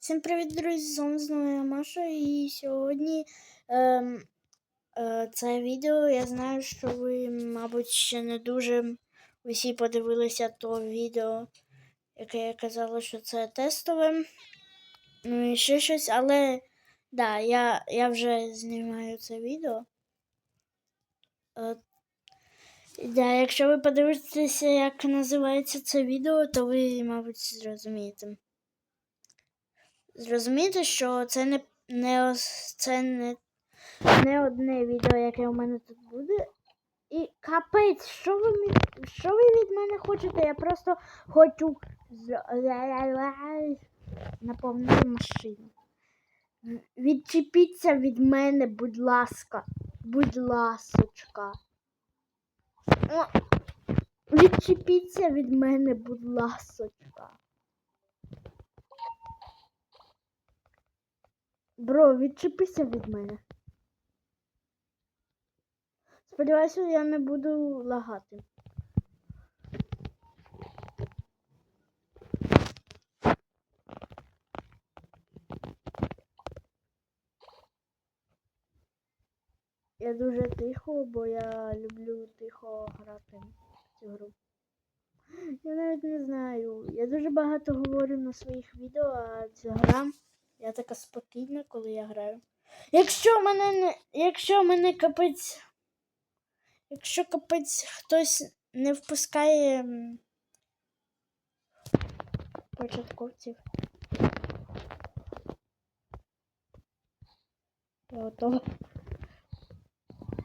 Всім привіт, друзі! З вами знову я Маша. І сьогодні ем, е, це відео. Я знаю, що ви, мабуть, ще не дуже усі подивилися то відео, яке я казала, що це тестове. Ну і ще щось, але да, я, я вже знімаю це відео. Е, да, якщо ви подивитеся, як називається це відео, то ви, мабуть, зрозумієте зрозуміти, що це не, не, це не, не одне відео, яке у мене тут буде. І капець, що ви, що ви від мене хочете? Я просто хочу наповнити машину. Відчепіться від мене, будь ласка. Будь ласочка. Відчепіться від мене, будь ласочка. Бро, відчепися від мене. Сподіваюся, я не буду лагати. Я дуже тихо, бо я люблю тихо грати в цю гру. Я навіть не знаю. Я дуже багато говорю на своїх відео, а ця гра. Я така спокійна, коли я граю. Якщо мене не. Якщо мене капець. Якщо капець хтось не впускає початковців. Я готова.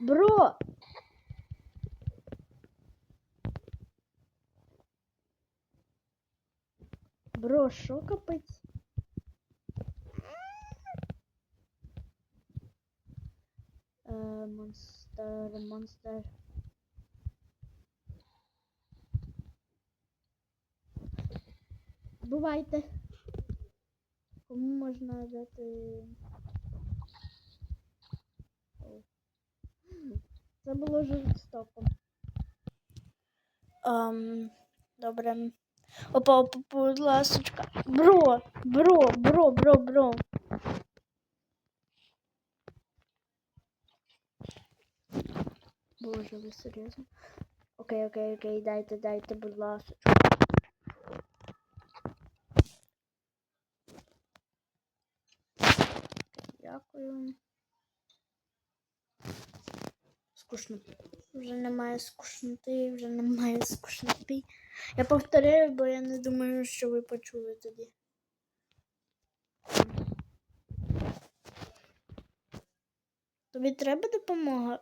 Бро! Бро, що капець? Е, монстер, монстер. Бувайте. Кому можна дати. Це було жорстоко. Um, добре. Опа, опа, будь ласочка. Бро, бро, бро, бро, бро. Боже, ви серйозно? Окей, окей, окей, дайте, дайте, будь ласка. Дякую. Скучно. Вже немає скучноти, вже немає скучноти. Я повторяю, бо я не думаю, що ви почули тоді. Тобі треба допомога?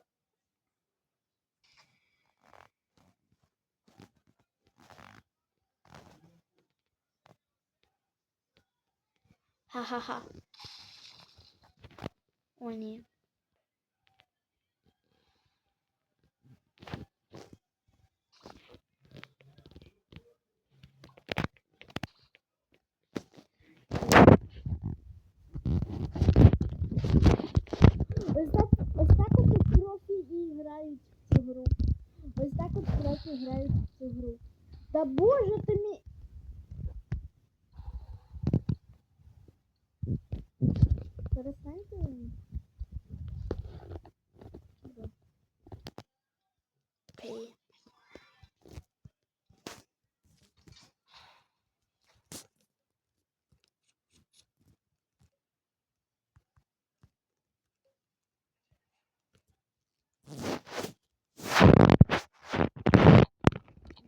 Ха-ха-ха. О, ні. Ось так, ось так от профі і грають в цю гру. Ось так от профі грають в цю гру. Та боже ти Перестаньте.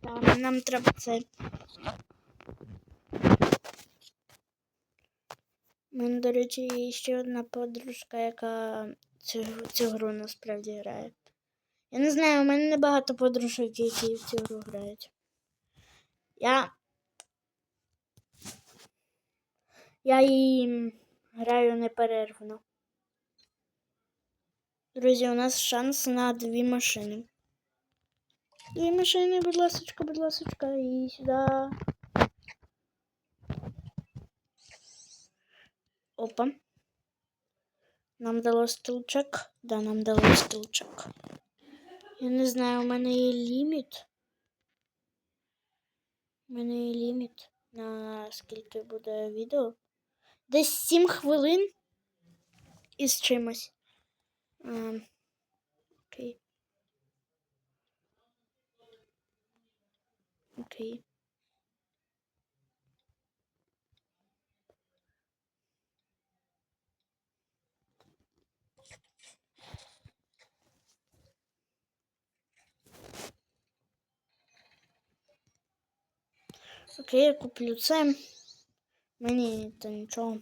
Добре. Нам треба це. У мене, до речі, є ще одна подружка, яка цю, цю гру насправді грає. Я не знаю, у мене небагато подружок, які в цю гру грають. Я. Я її граю неперервно. Друзі, у нас шанс на дві машини. Дві машини, будь ласочка, будь ласочка, і сюди. Опа. Нам дало стілчак. Да, нам дало стілчак. Я не знаю, у мене є ліміт. У мене є ліміт на скільки буде відео. десь 7 хвилин із чимось. Ем, окей. Окей. Окей, я куплю це. Мені то нічого.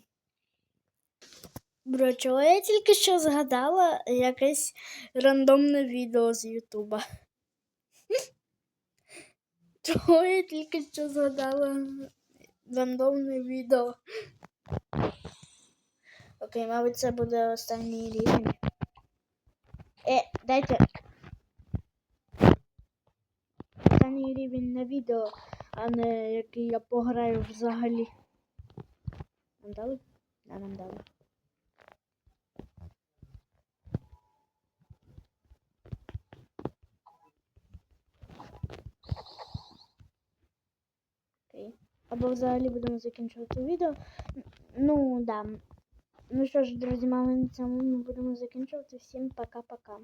Бро, чого я тільки що згадала якесь рандомне відео з Ютуба. Чого я тільки що згадала рандомне відео. Окей, мабуть, це буде останній рівень. Е, дайте. Останній рівень на відео, а не який я пограю взагалі. Нам дали? Да, нам дали. Окей. Або взагалі будемо закінчувати відео. Ну, да. Ну що ж, друзі, мали на цьому ми будемо закінчувати. Всім пока-пока.